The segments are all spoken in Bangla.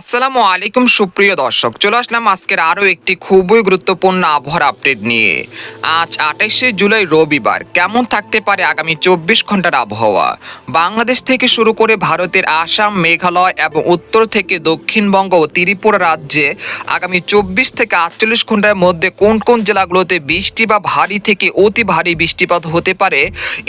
আসসালামু আলাইকুম, সুপ্রিয় দর্শক। চলে আসলাম আজকের আরও একটি খুবই গুরুত্বপূর্ণ আবহাওয়ার আপডেট নিয়ে। আজ আঠাশে জুলাই রবিবার, কেমন থাকতে পারে আগামী চব্বিশ ঘণ্টার আবহাওয়া? বাংলাদেশ থেকে শুরু করে ভারতের আসাম, মেঘালয় এবং উত্তর থেকে দক্ষিণবঙ্গ ও ত্রিপুরা রাজ্যে আগামী চব্বিশ থেকে আটচল্লিশ ঘণ্টার মধ্যে কোন কোন জেলাগুলোতে বৃষ্টি বা ভারী থেকে অতি ভারী বৃষ্টিপাত হতে পারে?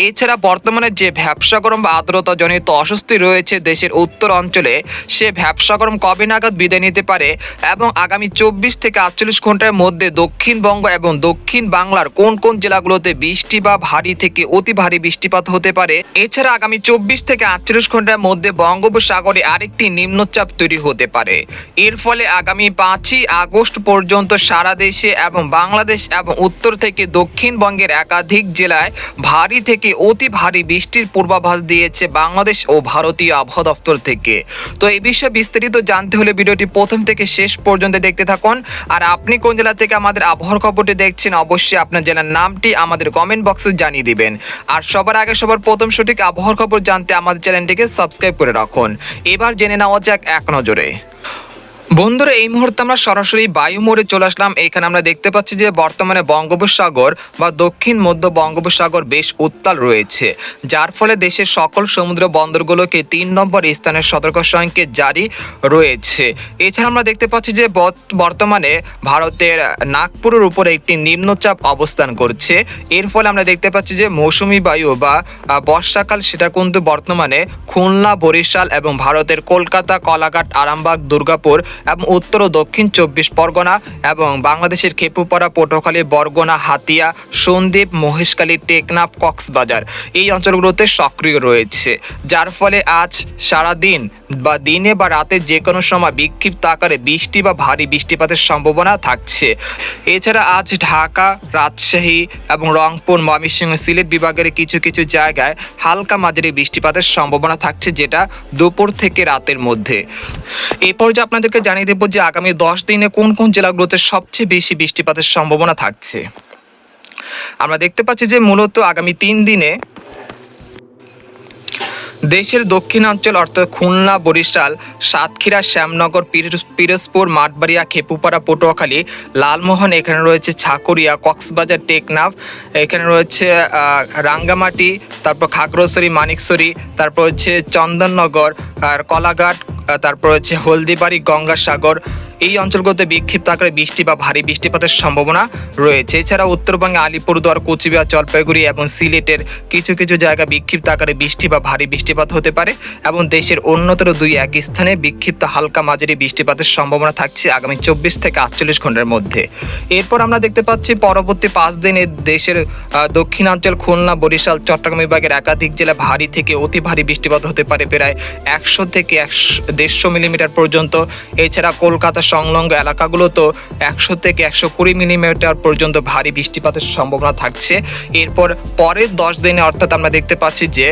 এছাড়া বর্তমানে যে ভ্যাবসা গরম বা আর্দ্রতাজনিত অস্বস্তি রয়েছে দেশের উত্তর অঞ্চলে সে ভ্যাবসা গরম কবে নাগাদ বিদায় নিতে পারে এবং আগামী চব্বিশ থেকে আটচল্লিশ ঘণ্টার মধ্যে দক্ষিণবঙ্গ এবং দক্ষিণ বাংলার কোন কোন জেলাগুলোতে বৃষ্টি বা ভারী থেকে অতি ভারী বৃষ্টিপাত হতে পারে? এছাড়া আগামী চব্বিশ থেকে আটচল্লিশ ঘণ্টার মধ্যে বঙ্গোপসাগরে আরেকটি নিম্নচাপ তৈরি হতে পারে। এর ফলে আগামী পাঁচই আগস্ট পর্যন্ত সারা দেশে এবং বাংলাদেশ এবং উত্তর থেকে দক্ষিণবঙ্গের একাধিক জেলায় ভারী থেকে অতি ভারী বৃষ্টির পূর্বাভাস দিয়েছে বাংলাদেশ ও ভারতীয় আবহাওয়া দপ্তর থেকে। তো এই বিষয়ে বিস্তারিত জানতে হলে ভিডিওটি প্রথম থেকে শেষ পর্যন্ত দেখতে থাকুন। আর আপনি কোন জেলা থেকে আমাদের আবহাওয়ার খবরটি দেখছেন, অবশ্যই আপনার জেলার নামটি আমাদের কমেন্ট বক্সে জানিয়ে দিবেন। আর সবার আগে সবার প্রথম সঠিক আবহাওয়ার খবর জানতে আমাদের চ্যানেলটিকে সাবস্ক্রাইব করে রাখুন। এবার জেনে নেওয়া যাক এক নজরে। বন্ধুরা, এই মুহূর্তে আমরা সরাসরি বায়ু মোড়ে চলে আসলাম। এখানে আমরা দেখতে পাচ্ছি যে বর্তমানে বঙ্গোপসাগর বা দক্ষিণ মধ্য বঙ্গোপসাগর বেশ উত্তাল রয়েছে, যার ফলে দেশের সকল সমুদ্র বন্দরগুলোকে তিন নম্বর স্থানের সতর্ক সংকেত জারি রয়েছে। এছাড়া আমরা দেখতে পাচ্ছি যে বর্তমানে ভারতের নাগপুরের উপরে একটি নিম্নচাপ অবস্থান করছে। এর ফলে আমরা দেখতে পাচ্ছি যে মৌসুমি বায়ু বা বর্ষাকাল সেটা কিন্তু বর্তমানে খুলনা, বরিশাল এবং ভারতের কলকাতা, কলাঘাট, আরামবাগ, দুর্গাপুর এবং উত্তর ও দক্ষিণ চব্বিশ পরগনা এবং বাংলাদেশের খেপুপাড়া, পটুয়াখালী, বরগনা, হাতিয়া, সন্দ্বীপ, মহেশখালী, টেকনাফ, কক্সবাজার এই অঞ্চলগুলোতে সক্রিয় রয়েছে, যার ফলে আজ সারাদিন বা দিনে বা রাতে যে কোনো সময় বিক্ষিপ্ত আকারে বৃষ্টি বা ভারী বৃষ্টিপাতের সম্ভাবনা থাকছে। এছাড়া আজ ঢাকা, রাজশাহী এবং রংপুর, ময়মনসিংহ সিলেট বিভাগের কিছু কিছু জায়গায় হালকা মাঝারি বৃষ্টিপাতের সম্ভাবনা থাকছে যেটা দুপুর থেকে রাতের মধ্যে। এই পর্যায়ে আপনাদেরকে জানিয়ে দেবো যে আগামী দশ দিনে কোন কোন জেলাগুলোতে সবচেয়ে বেশি বৃষ্টিপাতের সম্ভাবনা থাকছে। আমরা দেখতে পাচ্ছি যে মূলত আগামী তিন দিনে দেশের দক্ষিণাঞ্চল অর্থাৎ খুলনা, বরিশাল, সাতক্ষীরা, শ্যামনগর পিরোজ- পিরোজপুর, মাঠবাড়িয়া, খেপুপাড়া, পটুয়াখালী, লালমোহন, এখানে রয়েছে ছাকুরিয়া, কক্সবাজার, টেকনাফ, এখানে রয়েছে রাঙ্গামাটি, তারপর খাগড়াছড়ি, মানিকছড়ি, তারপর হচ্ছে চন্দননগর, আর কলাঘাট তারপর হচ্ছে হলদিবাড়ি, গঙ্গাসাগর এই অঞ্চলগুলোতে বিক্ষিপ্ত আকারে বৃষ্টি বা ভারী বৃষ্টিপাতের সম্ভাবনা রয়েছে। এছাড়া উত্তরবঙ্গে, আলিপুরদুয়ার, কোচবিহার, জলপাইগুড়ি এবং সিলেটের কিছু কিছু জায়গা বিক্ষিপ্ত আকারে বৃষ্টি বা ভারী বৃষ্টিপাত হতে পারে এবং দেশের অন্যতর দুই এক স্থানে বিক্ষিপ্ত হালকা মাঝারি বৃষ্টিপাতের সম্ভাবনা থাকছে আগামী চব্বিশ থেকে আটচল্লিশ ঘণ্টার মধ্যে। এরপর আমরা দেখতে পাচ্ছি পরবর্তী পাঁচ দিনে দেশের দক্ষিণাঞ্চল, খুলনা, বরিশাল, চট্টগ্রাম বিভাগের একাধিক জেলা ভারী থেকে অতি ভারী বৃষ্টিপাত হতে পারে। প্রায় একশো থেকে একশো, দেড়শো মিলিমিটার পর্যন্ত। এছাড়া কলকাতা সংলগ্ন এলাকাগুলোতেও একশো থেকে একশো কুড়ি মিলিমিটার পর্যন্ত ভারী বৃষ্টিপাতের সম্ভাবনা থাকছে। এরপর পরের দশ দিনে অর্থাৎ আমরা দেখতে পাচ্ছি যে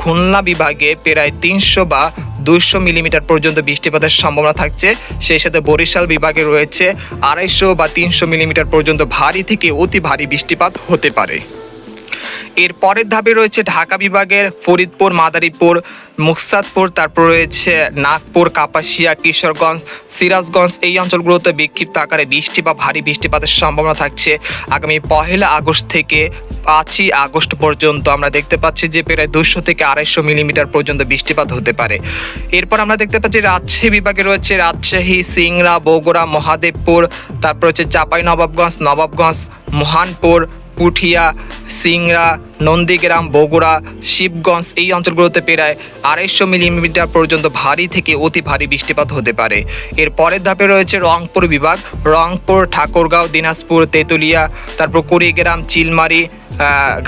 খুলনা বিভাগে প্রায় তিনশো বা দুইশো মিলিমিটার পর্যন্ত বৃষ্টিপাতের সম্ভাবনা থাকছে। সেই সাথে বরিশাল বিভাগে রয়েছে আড়াইশো বা তিনশো মিলিমিটার পর্যন্ত ভারী থেকে অতি ভারী বৃষ্টিপাত হতে পারে। এর পরের ধাপে রয়েছে ঢাকা বিভাগের ফরিদপুর, মাদারীপুর, মুকসাদপুর, তারপর রয়েছে নাগপুর, কাপাসিয়া, কিশোরগঞ্জ, সিরাজগঞ্জ। এই অঞ্চলগুলোতে বিক্ষিপ্ত আকারে বৃষ্টি বা ভারী বৃষ্টিপাতের সম্ভাবনা থাকছে। আগামী পহেলা আগস্ট থেকে পাঁচই আগস্ট পর্যন্ত আমরা দেখতে পাচ্ছি যে প্রায় দুশো থেকে আড়াইশো মিলিমিটার পর্যন্ত বৃষ্টিপাত হতে পারে। এরপর আমরা দেখতে পাচ্ছি রাজশাহী বিভাগে রয়েছে রাজশাহী, সিংড়া, বগুড়া, মহাদেবপুর, তারপর হচ্ছে চাপাই নবাবগঞ্জ নবাবগঞ্জ, মহানপুর পুঠিয়া, সিংড়া, নন্দীগ্রাম, বগুড়া, শিবগঞ্জ এই অঞ্চলগুলোতে প্রায় আড়াইশো মিলিমিটার পর্যন্ত ভারী থেকে অতি ভারী বৃষ্টিপাত হতে পারে। এর পরের ধাপে রয়েছে রংপুর বিভাগ। রংপুর, ঠাকুরগাঁও, দিনাজপুর, তেঁতুলিয়া, তারপর কুড়িগ্রাম, চিলমারি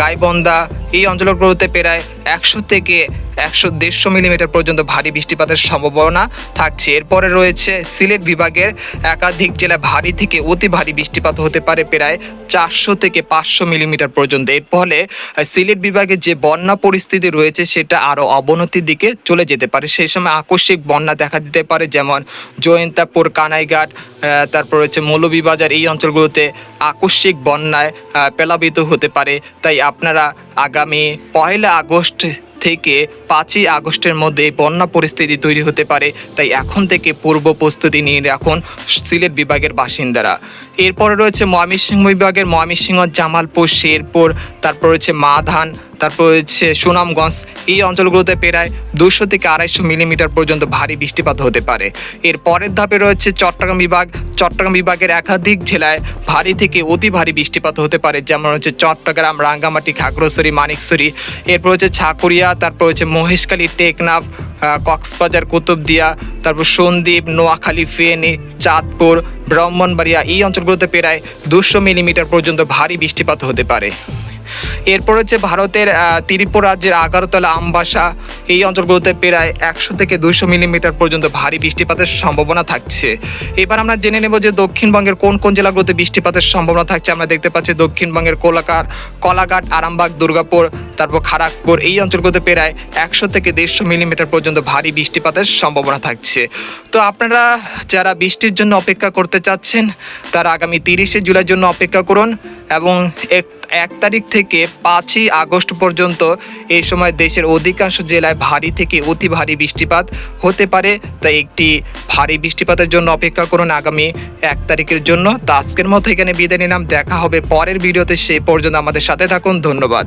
গাইবন্দা এই অঞ্চলগুলোতে প্রায় একশো থেকে একশো দেড়শো মিলিমিটার পর্যন্ত ভারী বৃষ্টিপাতের সম্ভাবনা থাকছে। এরপরে রয়েছে সিলেট বিভাগের একাধিক জেলায় ভারী থেকে অতি ভারী বৃষ্টিপাত হতে পারে প্রায় চারশো থেকে পাঁচশো মিলিমিটার পর্যন্ত। এর ফলে সিলেট বিভাগে যে বন্যা পরিস্থিতি রয়েছে, সেটা আরও অবনতির দিকে চলে যেতে পারে। সেই সময় আকস্মিক বন্যা দেখা দিতে পারে, যেমন জয়ন্তাপুর, কানাইঘাট তারপর হচ্ছে মৌলভীবাজার। এই অঞ্চলগুলোতে আকস্মিক বন্যায় প্লাবিত হতে পারে। তাই আপনারা আগামী পয়লা আগস্ট থেকে পাঁচই আগস্টের মধ্যে বন্যা পরিস্থিতি তৈরি হতে পারে। তাই এখন থেকে পূর্ব প্রস্তুতি নিয়ে রাখুন সিলেট বিভাগের বাসিন্দারা। এরপরে রয়েছে ময়মনসিংহ বিভাগের ময়মনসিংহ, জামালপুর, শেরপুর, তারপর রয়েছে মাধান তারপর হচ্ছে সুনামগঞ্জ। এই অঞ্চলগুলোতে প্রায় দুশো থেকে আড়াইশো মিলিমিটার পর্যন্ত ভারী বৃষ্টিপাত হতে পারে। এর পরের ধাপে রয়েছে চট্টগ্রাম বিভাগ। চট্টগ্রাম বিভাগের একাধিক জেলায় ভারী থেকে অতি ভারী বৃষ্টিপাত হতে পারে, যেমন হচ্ছে চট্টগ্রাম, রাঙ্গামাটি, খাগড়াছড়ি মানিকছড়ি এরপর হচ্ছে ছাকুরিয়া তারপর হচ্ছে মহেশখালী, টেকনাফ কক্সবাজার, কুতুবদিয়া, তারপর সন্দ্বীপ, নোয়াখালী, ফেনী, চাঁদপুর, ব্রাহ্মণবাড়িয়া। এই অঞ্চলগুলোতে প্রায় দুশো মিলিমিটার পর্যন্ত ভারী বৃষ্টিপাত হতে পারে। এরপর হচ্ছে ভারতের ত্রিপুরা রাজ্যের আগারতলা আমবাসা এই অঞ্চলগুলোতে প্রায় একশো থেকে দুইশো মিলিমিটার পর্যন্ত ভারী বৃষ্টিপাতের সম্ভাবনা থাকছে। এবার আমরা জেনে নেব যে দক্ষিণবঙ্গের কোন কোন জেলাগুলোতে বৃষ্টিপাতের সম্ভাবনা থাকছে। আমরা দেখতে পাচ্ছি দক্ষিণবঙ্গের কোলাকার কলাঘাট, আরামবাগ, দুর্গাপুর, তারপর খড়গপুর এই অঞ্চলগুলোতে প্রায় একশো থেকে দেড়শো মিলিমিটার পর্যন্ত ভারী বৃষ্টিপাতের সম্ভাবনা থাকছে। তো আপনারা যারা বৃষ্টির জন্য অপেক্ষা করতে চাচ্ছেন, তারা আগামী তিরিশে জুলাইয়ের জন্য অপেক্ষা করুন এবং এক এক তারিখ থেকে পাঁচই আগস্ট পর্যন্ত এই সময় দেশের অধিকাংশ জেলায় ভারী থেকে অতি ভারী বৃষ্টিপাত হতে পারে। তাই একটি ভারী বৃষ্টিপাতের জন্য অপেক্ষা করুন আগামী এক তারিখের জন্য। তো আজকের মতো এখানে বিদায় নিলাম। দেখা হবে পরের ভিডিওতে। সেই পর্যন্ত আমাদের সাথে থাকুন। ধন্যবাদ।